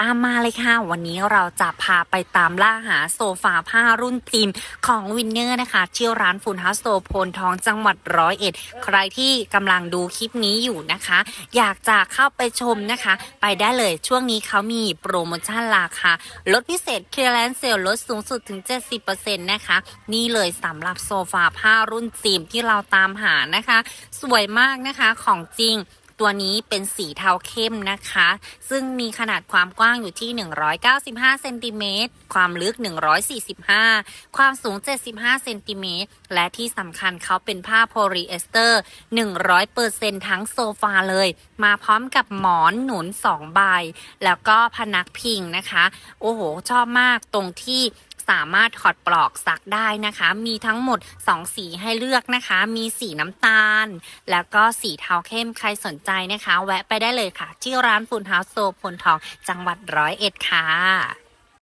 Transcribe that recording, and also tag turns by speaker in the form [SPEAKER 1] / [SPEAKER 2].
[SPEAKER 1] ตามมาเลยค่ะ วันนี้เราจะพาไปตามล่าหาโซฟาผ้ารุ่นพิมของวินเนอร์นะคะที่ร้านฟูนฮัสโซโพนทองจังหวัดร้อยเอ็ด ใครที่กำลังดูคลิปนี้อยู่นะคะ อยากจะเข้าไปชมนะคะ ไปได้เลยช่วงนี้เขามีโปรโมชั่นราคาลดพิเศษเคลียร์แลนเซลลดสูงสุดถึง 70%นะคะ นี่เลยสำหรับโซฟาผ้ารุ่นจีมที่เราตามหานะคะ สวยมากนะคะของจริง ตัวนี้เป็นสีเทาเข้มนะคะ ซึ่งมีขนาดความกว้างอยู่ที่ 195เซนติเมตรความลึก 145 ความสูง 75เซนติเมตรและที่สำคัญเขาเป็นผ้าโพลีเอสเตอร์100%ทั้งโซฟาเลย มาพร้อมกับหมอนหนุน 2 ใบ แล้วก็พนักพิงนะคะ โอ้โห ชอบมากตรงที่ สามารถถอดปลอกซักได้นะคะ มีทั้งหมด 2 สีให้เลือกนะคะ มีสีน้ำตาล แล้วก็สีเทาเข้มใครสนใจนะคะ แวะไปได้เลยค่ะ ที่ร้านฟูนเฮาส์โซพลทองจังหวัดร้อยเอ็ดค่ะ